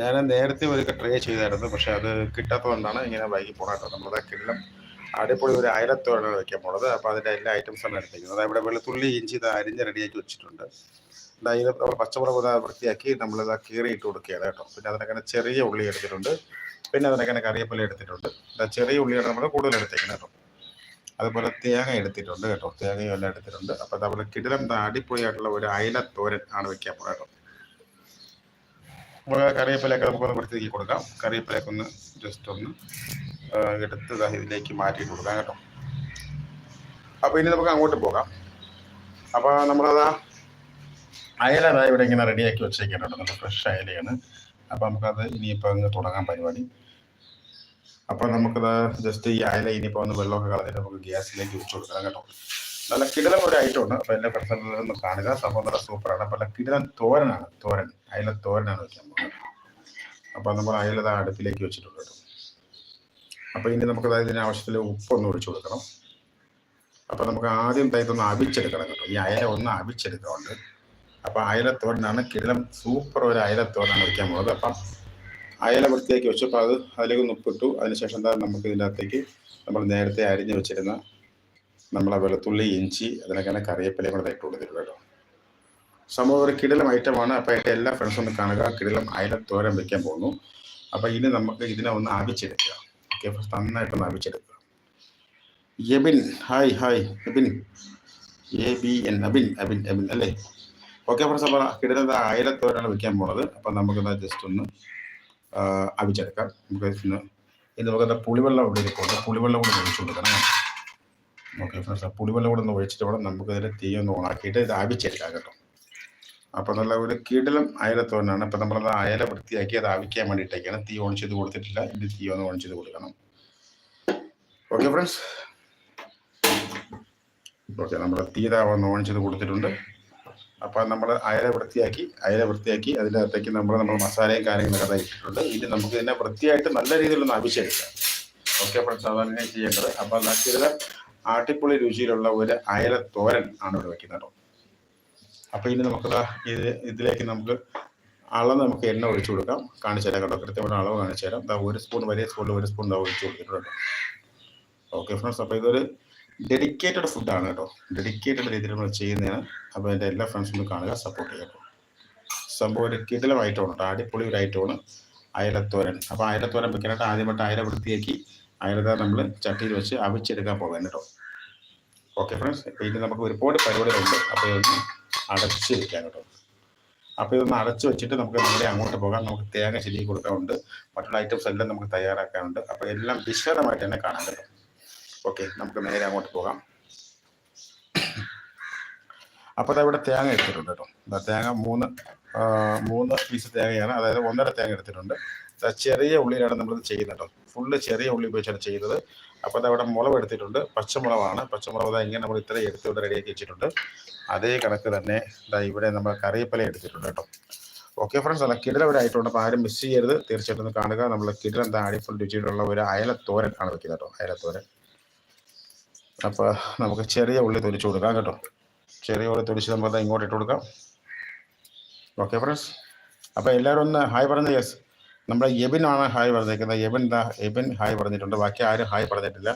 ഞാൻ നേരത്തെ ഒരു ട്രൈ ചെയ്തായിരുന്നു. പക്ഷെ അത് കിട്ടാത്തതുകൊണ്ടാണ് ഇങ്ങനെ വൈകി പോകാത്തത് നമ്മളത് കിള്ളം അടിപൊളി ഒരു അയലത്തോടാണ് വയ്ക്കാൻ പോണത്. അപ്പോൾ അതിന്റെ എല്ലാ ഐറ്റംസാണ് എടുത്തിരിക്കുന്നത്. ഇവിടെ വെളുത്തുള്ളി ഇഞ്ചി ഇത് അരിഞ്ഞ് റെഡിയാക്കി വെച്ചിട്ടുണ്ട്. ഇത് നമ്മൾ പച്ചമുളക് വൃത്തിയാക്കി നമ്മളിത് കീറി ഇട്ട് കൊടുക്കുകയാണ് കേട്ടോ. പിന്നെ അതിനൊക്കെ ചെറിയ ഉള്ളി എടുത്തിട്ടുണ്ട്. പിന്നെ അതിനൊക്കെ കറിവേപ്പില എടുത്തിട്ടുണ്ട്. ചെറിയ ഉള്ളിയാണ് നമ്മൾ കൂടുതൽ എടുത്തേക്കുന്നത് കേട്ടോ. അതുപോലെ തേങ്ങ എടുത്തിട്ടുണ്ട് കേട്ടോ. തേങ്ങയും എല്ലാം എടുത്തിട്ടുണ്ട്. അപ്പോൾ നമ്മൾ കിടിലം അടിപൊളിയായിട്ടുള്ള ഒരു അയല തോരൻ ആണ് വെക്കാൻ പോകുന്നത് കേട്ടോ. നമ്മൾ കറിവേപ്പിലൊക്കെ നമുക്കൊന്ന് വൃത്തിയാക്കി കൊടുക്കാം. കറിവേപ്പിലയൊക്കെ ഒന്ന് ജസ്റ്റ് ഒന്ന് എടുത്ത് ഇതിലേക്ക് മാറ്റിയിട്ട് കൊടുക്കാം കേട്ടോ. അപ്പോൾ ഇനി നമുക്ക് അങ്ങോട്ട് പോകാം. അപ്പോൾ നമ്മളതാ അയല ദാ ഇവിടെ ഇങ്ങനെ റെഡിയാക്കി വെച്ചേക്കുന്നുണ്ട്. നല്ല ഫ്രഷ് അയലയാണ്. അപ്പോൾ നമുക്കത് ഇനിയിപ്പോൾ അങ്ങ് തുടങ്ങാൻ പരിപാടി. അപ്പോൾ നമുക്കത് ജസ്റ്റ് ഈ അയല ഇനിയിപ്പോൾ ഒന്ന് വെള്ളമൊക്കെ കളഞ്ഞിട്ട് നമുക്ക് ഗ്യാസിലേക്ക് വെച്ച് കൊടുക്കാം കേട്ടോ. നല്ല കിടലം ഒരു ഐറ്റം ഉണ്ട് അപ്പോൾ എന്റെ ഫ്രണ്ട്സിൽ ഒന്ന് കാണുക സംഭവം നല്ല സൂപ്പറാണ് അപ്പൊ നല്ല കിടലം തോരനാണ്. തോരൻ. അയല തോരനാണ് സംഭവം അപ്പൊ നമ്മൾ അയല ദാ അടുപ്പിലേക്ക് വെച്ചിട്ടുണ്ട് അപ്പോൾ ഇനി നമുക്ക് ഇതിന് ആവശ്യത്തിൽ ഉപ്പൊന്ന് ഒഴിച്ചു കൊടുക്കണം. അപ്പൊ നമുക്ക് ആദ്യം ഇതൊന്ന് അവിച്ചെടുക്കണം കേട്ടോ. ഈ അയല ഒന്ന് അവിച്ചെടുക്കാറുണ്ട് അപ്പൊ അയലത്തോടിനാണ് കിടലം സൂപ്പർ ഒരു അയലത്തോടാണ് വയ്ക്കാൻ പോകുന്നത്. അപ്പം അയല വൃത്തിയാക്കി വെച്ചപ്പോൾ അത് അതിലേക്ക് ഒന്ന് ഉപ്പിട്ടു. അതിനുശേഷം എന്താ നമുക്ക് ഇതിന്റെ അകത്തേക്ക് നമ്മൾ നേരത്തെ അരിഞ്ഞു വെച്ചിരുന്ന നമ്മളെ വെളുത്തുള്ളി ഇഞ്ചി അതിനൊക്കെ കറിവേപ്പിലയും കൂടെ ഇട്ട് കൊടുത്തിട്ടുണ്ട് കേട്ടോ. സംഭവം ഒരു കിടിലം ഐറ്റമാണ് അപ്പോൾ എന്റെ എല്ലാ ഫ്രണ്ട്സും ഒന്ന് കാണുക. കിടലം അയല തോരൻ വെക്കാൻ പോകുന്നു. അപ്പോൾ ഇനി നമുക്ക് ഇതിനെ ഒന്ന് ആവിച്ചെടുക്കുക. ഓക്കെ ഫസ്റ്റ് നന്നായിട്ടൊന്ന് ആവിച്ചെടുക്കുക. Ebin hi hi. Ebin A B N Abin Abin Abin അല്ലേ? ഓക്കെ ഫ്രണ്ട്സ് അപ്പോൾ കിടിലം അയല തോരനാണ് വെക്കാൻ പോകുന്നത് അപ്പോൾ നമുക്കത് ജസ്റ്റ് ഒന്ന് ആവിച്ചെടുക്കാം. നമുക്ക് ഇന്ന് ഇനി നമുക്കത് പുളിവെള്ളം ഇവിടെ പുളിവെള്ളം കൂടി ഒഴിച്ചു കൊടുക്കണം. ഓക്കെ ഫ്രണ്ട്സ് പുളിവെള്ളം കൂടെ ഒന്ന് ഒഴിച്ചിട്ട് വേണം നമുക്ക് ഇതിൽ തീ ഒന്ന് ഓണാക്കിയിട്ട് ഇത് ആവിച്ചെടുക്കാം കേട്ടോ. അപ്പോൾ നല്ല ഒരു കിടിലം അയലത്തോരനാണ്. അപ്പോൾ നമ്മളത് അയല വൃത്തിയാക്കി അത് ആവിക്കാൻ വേണ്ടിയിട്ടേക്കാണ്. തീ ഓൺ ചെയ്ത് കൊടുത്തിട്ടില്ല. ഇത് തീ ഒന്ന് ഓൺ ചെയ്ത് കൊടുക്കണം. ഓക്കെ ഫ്രണ്ട്സ് ഓക്കെ നമ്മൾ തീ ഒന്ന് ഓൺ ചെയ്ത് കൊടുത്തിട്ടുണ്ട്. അപ്പോൾ നമ്മൾ അയല വൃത്തിയാക്കി അയല വൃത്തിയാക്കി അതിന്റെ അകത്തേക്ക് നമ്മൾ നമ്മൾ മസാലയും കാര്യങ്ങളൊക്കെ ഇട്ടിട്ടുണ്ട്. ഇത് നമുക്ക് ഇതിനെ വൃത്തിയായിട്ട് നല്ല രീതിയിലൊന്ന് അഭിഷേകിക്കാം ഓക്കെ ഫ്രണ്ട്സ് അതാണ് ചെയ്യേണ്ടത്. അപ്പോൾ നല്ല ആട്ടിപ്പൊളി രുചിയിലുള്ള ഒരു അയല ആണ് ഇവിടെ വെക്കുന്നത് കേട്ടോ. അപ്പോൾ ഇനി നമുക്ക് ഇത് ഇതിലേക്ക് നമുക്ക് അളവ് നമുക്ക് എണ്ണ ഒഴിച്ചു കൊടുക്കാം. കാണിച്ചു തരാം കേട്ടോ. കൃത്യമായിട്ട് അളവ് കാണിച്ചു തരാം. ഒരു സ്പൂൺ വലിയ സ്പൂൺ ഒരു സ്പൂൺ ദാ ഒഴിച്ചു കൊടുത്തിട്ടുണ്ട് ഓക്കെ ഫ്രണ്ട്സ് അപ്പോൾ ഇതൊരു ഡെഡിക്കേറ്റഡ് ഫുഡാണ് കേട്ടോ. ഡെഡിക്കേറ്റഡ് രീതിയിൽ നമ്മൾ ചെയ്യുന്നതാണ്. അപ്പോൾ എന്റെ എല്ലാ ഫ്രണ്ട്സും കാണുക സപ്പോർട്ട് ചെയ്യാം സംഭവം ഒരു കിടിലം ഐറ്റമാണ് കേട്ടോ. അടിപൊളി ഒരു ഐറ്റമാണ് അയലത്തോരൻ. അപ്പോൾ അയലത്തോരൻ വെക്കാനായിട്ട് ആദ്യമായിട്ട് അയല വൃത്തിയാക്കി അയലത നമ്മൾ ചട്ടിയിൽ വെച്ച് അവിച്ചെടുക്കാൻ പോകാൻ കേട്ടോ. ഓക്കെ ഫ്രണ്ട്സ് ഇനി നമുക്ക് ഒരുപാട് പരിപാടികളുണ്ട്. അപ്പോൾ ഇതൊന്ന് അടച്ച് വെക്കാം കേട്ടോ. അപ്പോൾ ഇതൊന്ന് അടച്ച് വെച്ചിട്ട് നമുക്ക് നേരെ അങ്ങോട്ട് പോകാം. നമുക്ക് തേങ്ങ ശരി കൊടുക്കാനുണ്ട്. മറ്റുള്ള ഐറ്റംസ് എല്ലാം നമുക്ക് തയ്യാറാക്കാനുണ്ട്. അപ്പോൾ എല്ലാം വിശദമായിട്ട് തന്നെ കാണാൻ കേട്ടോ. ഓക്കെ നമുക്ക് നേരെ അങ്ങോട്ട് പോകാം. അപ്പോൾ ഇവിടെ തേങ്ങ എടുത്തിട്ടുണ്ട് കേട്ടോ. തേങ്ങ മൂന്ന് മൂന്ന് പീസ് തേങ്ങയാണ്. അതായത് ഒന്നര തേങ്ങ എടുത്തിട്ടുണ്ട്. ചെറിയ ഉള്ളിയിലാണ് നമ്മളിത് ചെയ്യുന്നത് ഫുള്ള് ചെറിയ ഉള്ളി ഉപയോഗിച്ചാണ് ചെയ്യുന്നത്. അപ്പോൾ അവിടെ മുളക് എടുത്തിട്ടുണ്ട്. പച്ചമുളകാണ്. പച്ചമുളക് ഇങ്ങനെ നമ്മൾ ഇത്ര എടുത്ത് ഇവിടെ റെഡിയാക്കി വെച്ചിട്ടുണ്ട്. അതേ കണക്ക് തന്നെ ദാ ഇവിടെ നമ്മൾ കറിയപ്പല എടുത്തിട്ടുണ്ട് കേട്ടോ. ഓക്കെ ഫ്രണ്ട്സ് അല്ല കിടല ഇവിടെ ആയിട്ടുണ്ട് അപ്പോൾ ആരും മിസ് ചെയ്യരുത്. തീർച്ചയായിട്ടും കാണുക. നമ്മൾ കിടല എന്താ അടിപൊളി രുചിയിലുള്ള ഒരു അയലത്തോരൻ ആണ് വെക്കുന്നത് കേട്ടോ. അയലത്തോരൻ. അപ്പോൾ നമുക്ക് ചെറിയ ഉള്ളി തൊലിച്ച് കൊടുക്കാം കേട്ടോ. ചെറിയ ഉള്ളി തൊലിച്ച് നമുക്ക് ഇങ്ങോട്ട് ഇട്ട് കൊടുക്കാം. ഓക്കെ ഫ്രണ്ട്സ് അപ്പോൾ എല്ലാവരും ഒന്ന് ഹായ് പറഞ്ഞ് യെസ് നമ്മുടെ എബിനാണ് ഹായ് പറഞ്ഞേക്കുന്നത്. എബിൻ എബിൻ ഹായ് പറഞ്ഞിട്ടുണ്ട്. ബാക്കി ആരും ഹായ് പറഞ്ഞിട്ടില്ല.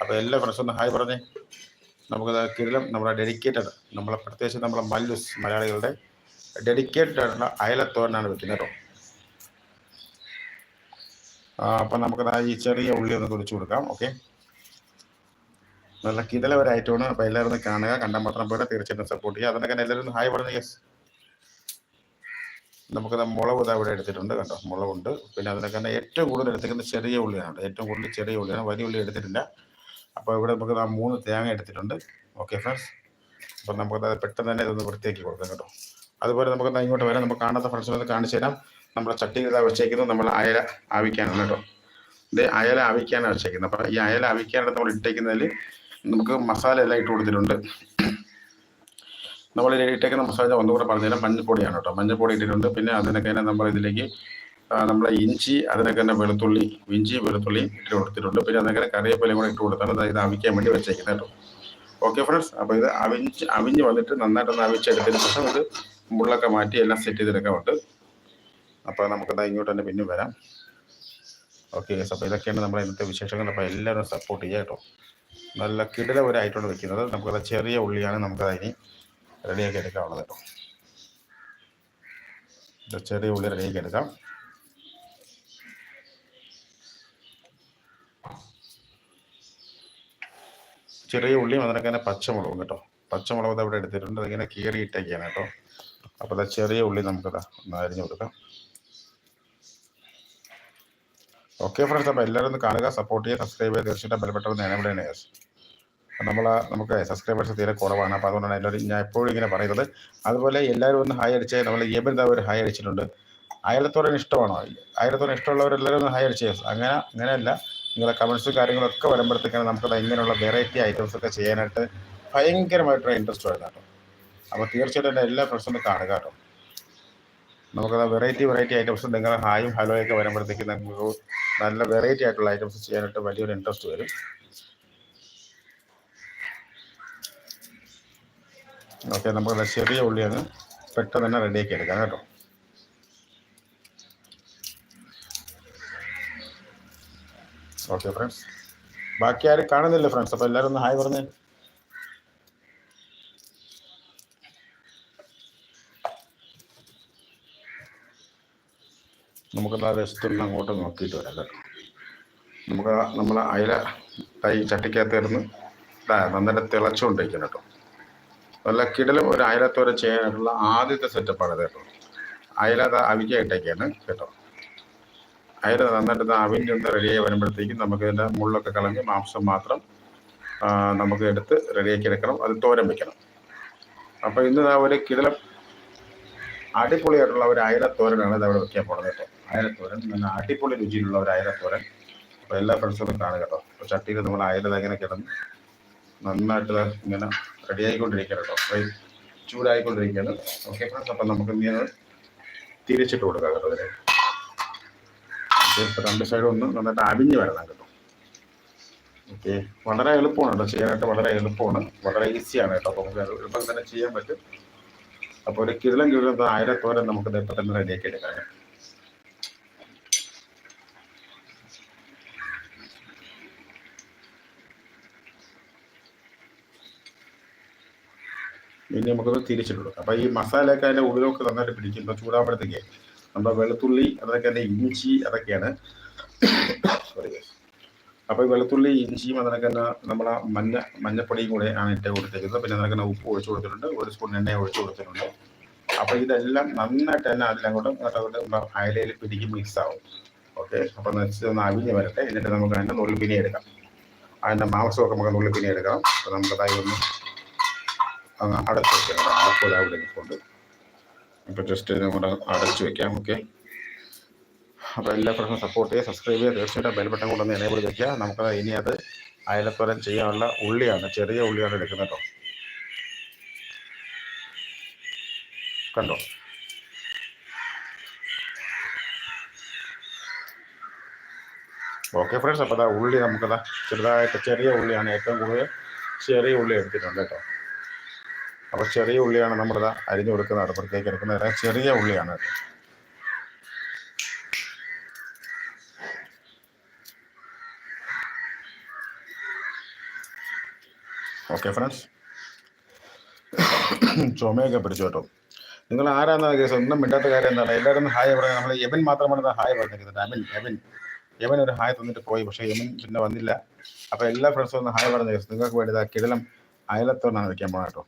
അപ്പോൾ എല്ലാ ഫ്രണ്ട്സും ഒന്ന് ഹായ് പറഞ്ഞേ. നമുക്കത് കേരളം നമ്മുടെ ഡെഡിക്കേറ്റഡ് നമ്മളെ പ്രത്യേകിച്ച് നമ്മളെ മല്ലൂസ് മലയാളികളുടെ ഡെഡിക്കേറ്റഡ് ആയിട്ടുള്ള അയലത്തോരനാണ് വെക്കുന്നത് കേട്ടോ. അപ്പം നമുക്കത് ഈ ചെറിയ ഉള്ളി ഒന്ന് കുറിച്ച് കൊടുക്കാം ഓക്കെ നല്ല കിതല ഐറ്റമാണ് അപ്പോൾ എല്ലാവരും കാണുക. കണ്ടാൽ മാത്രം പോയിട്ട് തീർച്ചയായിട്ടും സപ്പോർട്ട് ചെയ്യുക. അതിനൊക്കെ എല്ലാവരും ഹായ് പറഞ്ഞു യെസ് നമുക്ക് മുളക് ഇവിടെ എടുത്തിട്ടുണ്ട് കേട്ടോ മുളകുണ്ട്. പിന്നെ അതിനൊക്കെ തന്നെ ഏറ്റവും കൂടുതൽ എടുത്തിരിക്കുന്നത് ചെറിയ ഉള്ളിയാണ് ഏറ്റവും കൂടുതൽ ചെറിയ ഉള്ളിയാണ്. വലിയ ഉള്ളി എടുത്തിട്ടില്ല. അപ്പോൾ ഇവിടെ നമുക്ക് മൂന്ന് തേങ്ങ എടുത്തിട്ടുണ്ട്. Okay friends. അപ്പോൾ നമുക്ക് പെട്ടെന്ന് തന്നെ ഇതൊന്ന് വൃത്തിയാക്കി കൊടുക്കാം കേട്ടോ. അതുപോലെ നമുക്ക് ഇങ്ങോട്ട് വരാം. നമുക്ക് കാണാത്ത ഫ്രണ്ട്സിനൊന്ന് കാണിച്ചു തരാം. നമ്മുടെ ചട്ടി ഇതാ വെച്ചേക്കുന്നത് നമ്മൾ അയല ആവിക്കാനാണ് കേട്ടോ. ഇത് അയല ആവിക്കാനാണ് വെച്ചേക്കുന്നത്. അപ്പോൾ ഈ അയല ആവിക്കാനാണ് നമ്മൾ ഇട്ടേക്കുന്നതിൽ നമുക്ക് മസാല എല്ലാം ഇട്ട് കൊടുത്തിട്ടുണ്ട്. നമ്മൾ ഇട്ടേക്കുന്ന മസാല ഒന്നുകൂടെ പറഞ്ഞുതരാം. മഞ്ഞൾപ്പൊടിയാണ് കേട്ടോ. മഞ്ഞൾപ്പൊടി ഇട്ടിട്ടുണ്ട്. പിന്നെ അതിനൊക്കെ തന്നെ നമ്മൾ ഇതിലേക്ക് നമ്മളെ ഇഞ്ചി അതിനൊക്കെ തന്നെ വെളുത്തുള്ളി ഇഞ്ചി വെളുത്തുള്ളി ഇട്ട് കൊടുത്തിട്ടുണ്ട്. പിന്നെ അതിനൊക്കെ കറിവേപ്പിലയും കൂടെ ഇട്ട് കൊടുത്താണ് ഇത് അവിക്കാൻ വേണ്ടി വെച്ചേക്കുന്നത് കേട്ടോ. ഓക്കെ ഫ്രണ്ട്സ് അപ്പോൾ ഇത് അവിഞ്ച് അവിഞ്ഞ് വന്നിട്ട് നന്നായിട്ടൊന്ന് അവിച്ചെടുത്തതിന് ശേഷം ഇത് മുള്ളൊക്കെ മാറ്റി എല്ലാം സെറ്റ് ചെയ്തെടുക്കാറുണ്ട് അപ്പോൾ നമുക്കെന്താ ഇങ്ങോട്ട് തന്നെ പിന്നെ വരാം. ഓക്കെ അപ്പോൾ ഇതൊക്കെയാണ് നമ്മുടെ ഇന്നത്തെ വിശേഷങ്ങൾ. അപ്പോൾ എല്ലാവരും സപ്പോർട്ട് ചെയ്യുക കേട്ടോ. നല്ല കിടല ഒരു ഐറ്റമാണ് വെക്കുന്നത്. നമുക്കത് ചെറിയ ഉള്ളിയാണ് നമുക്കത് റെഡിയാക്കി എടുക്കാവുന്നത് കേട്ടോ ചെറിയ ഉള്ളി റെഡിയാക്കി എടുക്കാം. ചെറിയ ഉള്ളിയും അതിനൊക്കെ തന്നെ പച്ചമുളകും കേട്ടോ. പച്ചമുളക് ഇവിടെ എടുത്തിട്ടുണ്ട്. അതിങ്ങനെ കീറിയിട്ടൊക്കെയാണ് കേട്ടോ. അപ്പോൾ അത് ചെറിയ ഉള്ളി നമുക്ക് ഒന്ന് അരിഞ്ഞു കൊടുക്കാം. ഓക്കെ ഫ്രണ്ട്സ് അപ്പോൾ എല്ലാവരും ഒന്ന് കാണുക സപ്പോർട്ട് ചെയ്യുക സബ്സ്ക്രൈബ് ചെയ്യുക. തീർച്ചയായിട്ടും ബലപ്പെട്ടത് നേരം യെസ് നമ്മൾ നമുക്ക് സബ്സ്ക്രൈബേഴ്സ് തീരെ കുറവാണ്. അപ്പോൾ അതുകൊണ്ടാണ് എല്ലാവരും ഞാൻ എപ്പോഴും ഇങ്ങനെ പറയുന്നത്. അതുപോലെ എല്ലാവരും ഒന്ന് ഹായ് അടിച്ച്. നമ്മൾ യബൻ ദാ ഒരു ഹായ് അടിച്ചിട്ടുണ്ട്. ആയിരത്തോളം ഇഷ്ടമാണോ? അയലത്തോരൻ ഇഷ്ടമുള്ളവരെല്ലാവരും ഒന്ന് ഹായ് അടിച്ച്. അങ്ങനെ അങ്ങനെയല്ല. നിങ്ങളെ കമൻസ് കാര്യങ്ങളൊക്കെ വരുമ്പോഴത്തേക്കാണ് നമുക്ക് ഇങ്ങനെയുള്ള വെറൈറ്റി ഐറ്റംസ് ഒക്കെ ചെയ്യാനായിട്ട് ഭയങ്കരമായിട്ടുള്ള ഇൻട്രസ്റ്റ് വരുന്നത് കേട്ടോ. അപ്പോൾ തീർച്ചയായിട്ടും എന്റെ എല്ലാ ഫ്രണ്ട്സും കാണുക കേട്ടോ. നമുക്കത് വെറൈറ്റി വെറൈറ്റി ഐറ്റംസ് നിങ്ങൾ ഹായും ഹലോയൊക്കെ വരുമ്പോഴത്തേക്ക് നമുക്ക് നല്ല വെറൈറ്റി ആയിട്ടുള്ള ഐറ്റംസ് ചെയ്യാനായിട്ട് വലിയൊരു ഇൻട്രസ്റ്റ് വരും. ഓക്കെ നമുക്ക് ചെറിയ ഉള്ളി അങ്ങ് പെട്ടെന്ന് തന്നെ റെഡിയാക്കി എടുക്കാം കേട്ടോ. ഓക്കെ ഫ്രണ്ട്സ് ബാക്കി ആരും കാണുന്നില്ല ഫ്രണ്ട്സ് അപ്പോൾ എല്ലാവരും ഒന്ന് ഹായ് പറഞ്ഞേ. നമുക്ക് ജസ്റ്റ് ഒന്ന് അങ്ങോട്ട് നോക്കിയിട്ട് വരാം കേട്ടോ. നമുക്ക് നമ്മൾ അയില തൈ ചട്ടിക്കകത്ത് ഇരുന്ന് നന്നായിട്ട് തിളച്ചുകൊണ്ടിരിക്കണം കേട്ടോ. നല്ല കിടലും ഒരു അയലത്തോരെ ചെയ്യാനായിട്ടുള്ള ആദ്യത്തെ സെറ്റപ്പാണ് കേട്ടോ. അയല അത് ഇട്ടേക്കാണ് കേട്ടോ. അയല നന്നായിട്ട് ഇത് അവിഞ്ഞൊന്ന് റെഡിയായി വരുമ്പോഴത്തേക്കും നമുക്ക് ഇതിന്റെ മുള്ളൊക്കെ കളഞ്ഞ് മാംസം മാത്രം നമുക്ക് എടുത്ത് റെഡിയാക്കി എടുക്കണം. അത് തോരൻ വെക്കണം. അപ്പോൾ ഇന്ന് ഒരു കിടലം അടിപൊളിയായിട്ടുള്ള ഒരു അയലത്തോരനാണ് ഇത് അവിടെ വെക്കാൻ പോകുന്നത് കേട്ടോ. അയലത്തോരൻ നല്ല അടിപൊളി രുചിയിലുള്ള ഒരു അയലത്തോരൻ അപ്പോൾ എല്ലാ ഫ്രണ്ട്സും കാണുക കേട്ടോ. അപ്പോൾ ചട്ടിയിൽ നമ്മൾ അയലത് അങ്ങനെ കിടന്ന് നന്നായിട്ട് ഇങ്ങനെ റെഡി ആയിക്കൊണ്ടിരിക്കുകയാണ് കേട്ടോ ചൂടായിക്കൊണ്ടിരിക്കുകയാണ്. ഓക്കെ ഫ്രണ്ട്സ് അപ്പം നമുക്ക് ഇനി അത് തിരിച്ചിട്ട് കൊടുക്കാം കേട്ടോ അതിനെ. രണ്ട് സൈഡും ഒന്ന് നന്നായിട്ട് അരിഞ്ഞ് വരണം കേട്ടോ. ഓക്കെ വളരെ എളുപ്പമാണ് കേട്ടോ ചെയ്യാനായിട്ട് വളരെ എളുപ്പമാണ്. വളരെ ഈസിയാണ് കേട്ടോ അപ്പോൾ നമുക്ക് എളുപ്പം തന്നെ ചെയ്യാൻ പറ്റും. അപ്പോൾ ഒരു കിഴലം കിഴലം ആയിരത്തോരം നമുക്ക് ഇപ്പം തന്നെ റെഡിയാക്കി എടുക്കാം. ഇനി നമുക്കത് തിരിച്ചിട്ട് കൊടുക്കാം അപ്പോൾ ഈ മസാലയൊക്കെ അതിന്റെ ഉള്ളിലൊക്കെ നന്നായിട്ട് പിടിക്കുമ്പോൾ ചൂടാകുമ്പോഴത്തേക്ക് നമ്മുടെ വെളുത്തുള്ളി അതൊക്കെ അതിന്റെ ഇഞ്ചി അതൊക്കെയാണ്. സോറി അപ്പോൾ ഈ വെളുത്തുള്ളി ഇഞ്ചിയും അതിനൊക്കെ തന്നെ നമ്മളെ മഞ്ഞ മഞ്ഞപ്പൊടിയും കൂടെ ആണ് ഇട്ട് കൊടുത്തേക്കുന്നത് പിന്നെ അതിനൊക്കെ തന്നെ ഉപ്പ് ഒഴിച്ചു കൊടുത്തിട്ടുണ്ട്. ഒരു സ്പൂൺ എണ്ണ ഒഴിച്ച് കൊടുത്തിട്ടുണ്ട്. അപ്പോൾ ഇതെല്ലാം നന്നായിട്ട് തന്നെ അതിലങ്ങോട്ട് നമ്മുടെ അയലയിൽ പിടിക്കും മിക്സ് ആവും. ഓക്കെ അപ്പോൾ നെക്സ്റ്റ് ഒന്ന് അവിഞ്ഞ് വരട്ടെ. എന്നിട്ട് നമുക്ക് അതിന്റെ നുള്ളിപ്പിനി എടുക്കാം. അതിന്റെ മാംസമൊക്കെ നമുക്ക് നുള്ളിപ്പിനി എടുക്കാം അപ്പോൾ നമുക്കതായി ഒന്ന് അടച്ചു വെക്കാം അപ്പോൾ അവിടെ നിൽപ്പുണ്ട് ജസ്റ്റ് നമ്മുടെ അടച്ചു വെക്കാം ഓക്കെ അപ്പോൾ എല്ലാ പ്രശ്നം സപ്പോർട്ട് ചെയ്യുക സബ്സ്ക്രൈബ് ചെയ്യുക. തീർച്ചയായിട്ടും ബെൽബട്ടൺ കൊണ്ടൊന്ന് എനേബിൾ വെക്കുക നമുക്കത് ഇനി അത് അയലത്തോരൻ ചെയ്യാനുള്ള ഉള്ളിയാണ് ചെറിയ ഉള്ളിയാണ് എടുക്കുന്നത് കേട്ടോ. കണ്ടോ? ഓക്കെ ഫ്രണ്ട്സ് അപ്പോൾ അതാ ഉള്ളി നമുക്കതാ ചെറുതായിട്ട് ചെറിയ ഉള്ളിയാണ് ഏറ്റവും കൂടുതൽ ചെറിയ ഉള്ളി എടുത്തിട്ടുണ്ട് കേട്ടോ. അപ്പോൾ ചെറിയ ഉള്ളിയാണ് നമ്മൾ അരിഞ്ഞു കൊടുക്കുന്നത്. അടുപ്പത്തേക്ക് എടുക്കുന്നത് ചെറിയ ഉള്ളിയാണ്. ഓക്കെ ഫ്രണ്ട്സ് ചുമയൊക്കെ പിടിച്ചു കേട്ടോ. നിങ്ങൾ ആരാന്നാ കേസ് ഒന്നും മിണ്ടാത്ത കാര്യം എന്താണ്? എല്ലാവരും ഹായ് പറയാം നമ്മൾ യവൻ മാത്രമാണ് ഹായ് പറഞ്ഞിരിക്കുന്നത്. അമിൻ യവൻ യവൻ ഒരു ഹായ് തന്നിട്ട് പോയി. പക്ഷേ യമൻ പിന്നെ വന്നില്ല. അപ്പോൾ എല്ലാ ഫ്രണ്ട്സും ഒന്ന് ഹായ് പറഞ്ഞ കേസ് നിങ്ങൾക്ക് വേണ്ടി കിടലം അയലത്തോടാണ് വെക്കാൻ പോകണം കേട്ടോ.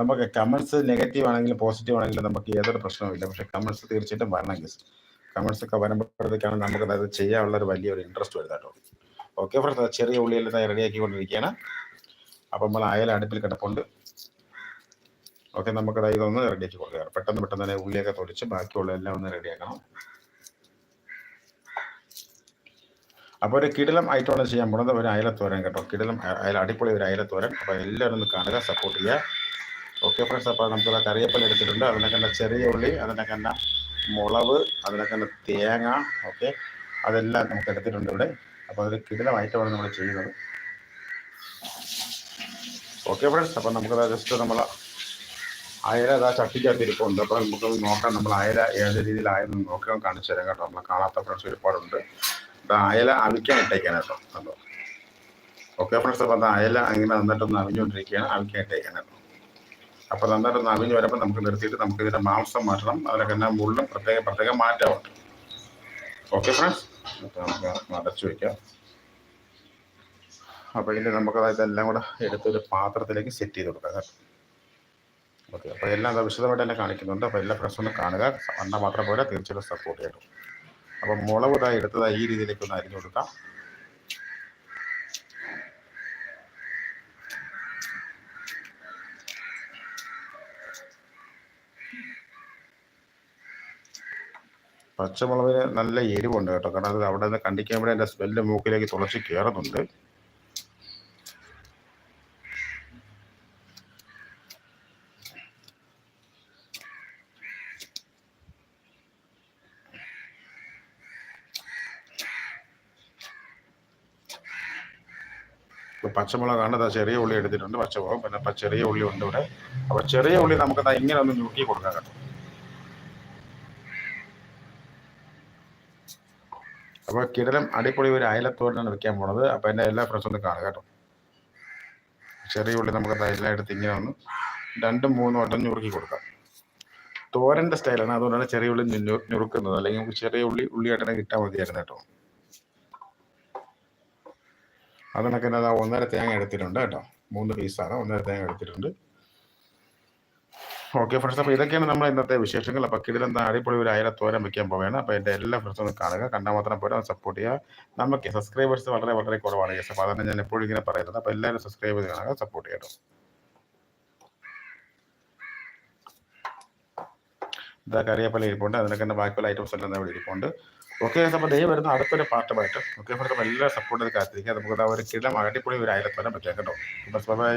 നമുക്ക് കമൻസ് നെഗറ്റീവ് ആണെങ്കിലും പോസിറ്റീവ് ആണെങ്കിലും നമുക്ക് ഏതൊരു പ്രശ്നവുമില്ല. പക്ഷേ കമൻസ് തീർച്ചയായിട്ടും വരണം കേസ് കമൻസ് ഒക്കെ വരുമ്പോഴത്തേക്കാണ് നമുക്ക് അത് ചെയ്യാനുള്ള ഒരു വലിയൊരു ഇൻട്രസ്റ്റ് വരുന്നത് കേട്ടോ. ഓക്കെ ഫ്രണ്ട്സ് ചെറിയ ഉള്ളിയെല്ലാം റെഡിയാക്കിക്കൊണ്ടിരിക്കുകയാണ് അപ്പം നമ്മൾ അയല അടുപ്പിൽ കിടപ്പുണ്ട്. ഓക്കെ നമുക്കത് ഇതൊന്ന് റെഡിയാക്കി കൊടുക്കുക പെട്ടെന്ന് പെട്ടെന്ന് തന്നെ ഉള്ളിയൊക്കെ തൊടിച്ച് ബാക്കിയുള്ള എല്ലാം ഒന്ന് റെഡിയാക്കണം അപ്പോൾ ഒരു കിടിലം ആയിട്ടുള്ള ചെയ്യാൻ പോകുന്നത്. ഒരു അയലത്തോരൻ കേട്ടോ. കിടിലം അയൽ അടിപൊളി ഒരു അയലത്തോരൻ. അപ്പോൾ എല്ലാവരും ഒന്ന് കാണുക സപ്പോർട്ട് ചെയ്യുക. ഓക്കെ ഫ്രണ്ട്സ് അപ്പോൾ നമുക്കിവിടെ കറിയപ്പല എടുത്തിട്ടുണ്ട്. അതിനൊക്കെ ചെറിയ ഉള്ളി അതിനൊക്കെ മുളക് അതിനൊക്കെ തേങ്ങ ഓക്കെ? അതെല്ലാം നമുക്ക് എടുത്തിട്ടുണ്ട് ഇവിടെ. അപ്പോൾ അതൊരു കിടിലമായിട്ടാണ് നമ്മൾ ചെയ്യുന്നത്. ഓക്കെ ഫ്രണ്ട്സ് അപ്പം നമുക്കത് ജസ്റ്റ് നമ്മൾ അയല അതാ ചട്ടിക്കകത്ത് ഇരിപ്പുണ്ട്. അപ്പോൾ നമുക്ക് നോക്കാം നമ്മൾ അയല ഏത് രീതിയിലായെന്ന് നോക്കാം കാണിച്ചു തരാം കേട്ടോ. നമ്മൾ കാണാത്ത ഫ്രണ്ട്സ് ഒരുപാടുണ്ട്. ഇത് അയല അവിക്കാൻ ഇട്ടേക്കാൻ കേട്ടോ. അപ്പോൾ ഓക്കെ ഫ്രണ്ട്സ് അപ്പോൾ അത് അയല ഇങ്ങനെ നന്നായിട്ടൊന്ന് അവിഞ്ഞുകൊണ്ടിരിക്കുകയാണ്. അവിക്കാൻ ഇട്ടേക്കാൻ കേട്ടോ. അപ്പോൾ നന്നായിട്ടൊന്ന് നവിഞ്ഞ് വരുമ്പോൾ നമുക്ക് നിർത്തിയിട്ട് നമുക്ക് ഇതിന്റെ മാംസം മാറ്റണം. അതിനൊക്കെ തന്നെ മുള്ളും പ്രത്യേക പ്രത്യേക മാറ്റമുണ്ട് ഓക്കെ ഫ്രണ്ട്സ് നമുക്ക് അടച്ചു വെക്കാം. അപ്പോൾ ഇനി നമുക്ക് ഇതെല്ലാം കൂടെ എടുത്തൊരു പാത്രത്തിലേക്ക് സെറ്റ് ചെയ്ത് കൊടുക്കാം ഓക്കെ അപ്പോൾ എല്ലാം വിശദമായിട്ട് തന്നെ കാണിക്കുന്നുണ്ട്. അപ്പോൾ എല്ലാ ഫ്രണ്ട്സ് കാണുക. വണ്ണ മാത്രം പോലെ തീർച്ചയായിട്ടും സപ്പോർട്ട് ചെയ്യണം അപ്പോൾ മുളക് ഇതായി എടുത്തത് ഈ രീതിയിലേക്ക് ഒന്ന് അരിഞ്ഞു കൊടുക്കാം. പച്ചമുളകിന് നല്ല എരിവുണ്ട് കേട്ടോ. കാരണം അത് അവിടെ നിന്ന് കണ്ടിക്കുമ്പോഴേ എന്റെ സ്മെല്ല് മൂക്കിലേക്ക് തുളച്ച് കയറുന്നുണ്ട് ഇപ്പൊ പച്ചമുളകാണ് കാണുന്നത് ചെറിയ ഉള്ളി എടുത്തിട്ടുണ്ട് പച്ചമുളകും പിന്നെ ചെറിയ ഉള്ളി ഉണ്ട് ഇവിടെ. അപ്പൊ ചെറിയ ഉള്ളി നമുക്ക് ഇങ്ങനെ ഒന്ന് ഞുക്കി കൊടുക്കാം കേട്ടോ. അപ്പൊ കിടലം അടിപൊളി ഒരു അയലത്തോടാണ് വെക്കാൻ പോണത്. അപ്പൊ എന്റെ എല്ലാ ഫ്രണ്ട്സും കാണുക കേട്ടോ. ചെറിയ ഉള്ളി നമുക്ക് ദാ എല്ലാം എടുത്ത് ഇങ്ങനെ ഒന്ന്. രണ്ടും മൂന്നും വട്ടം ഞുറുക്കി കൊടുക്കാം. തോരന്റെ സ്റ്റൈലാണ് അതുകൊണ്ടാണ് ചെറിയ ഉള്ളി ഞുറുക്കുന്നത്. അല്ലെങ്കിൽ നമുക്ക് ചെറിയ ഉള്ളി ഉള്ളിയായിട്ട് കിട്ടാൻ മതിയായിരുന്നു കേട്ടോ. അതിനൊക്കെ ഒന്നര തേങ്ങ എടുത്തിട്ടുണ്ട് കേട്ടോ. മൂന്ന് പീസാണ് ഒന്നര തേങ്ങ എടുത്തിട്ടുണ്ട്. ഓക്കെ ഫ്രണ്ട്സ് അപ്പോൾ ഇതൊക്കെയാണ് നമ്മൾ ഇന്നത്തെ വിശേഷങ്ങൾ. അപ്പോൾ കിടിലെന്താ അടിപൊളി ഒരു അയല തോരം വെക്കാൻ പോവുകയാണ്. അപ്പോൾ എന്റെ എല്ലാ ഫ്രണ്ട്സും ഒന്ന് കാണുക. കണ്ടാൽ മാത്രം പോരാ സപ്പോർട്ട് ചെയ്യുക. നമുക്ക് സബ്സ്ക്രൈബേഴ്സ് വളരെ വളരെ കുറവാണ് കേസ് അപ്പോൾ അതാണ് ഞാൻ എപ്പോഴും ഇങ്ങനെ പറയുന്നത്. അപ്പോൾ എല്ലാവരും സബ്സ്ക്രൈബ് ചെയ്ത് കാണുക സപ്പോർട്ട് ചെയ്യട്ടോ ഇതാ കറിയപ്പല ഇരിപ്പുണ്ട്. അതിനൊക്കെ എന്റെ ബാക്കിയുള്ള ഐറ്റംസ് എല്ലാം ഇവിടെ ഇരിപ്പുണ്ട്. ഓക്കെ അപ്പോൾ ദൈവം വരുന്ന അടുത്തൊരു പാർട്ടുമായിട്ട് ഓക്കെ ഫ്രണ്ട്സ് അപ്പോൾ എല്ലാ സപ്പോർട്ട് കാത്തിരിക്കുക. നമുക്ക് ഒരു കിടം അടിപൊളി ഒരു അയലത്തോരം പറ്റാം കേട്ടോ. ബൈ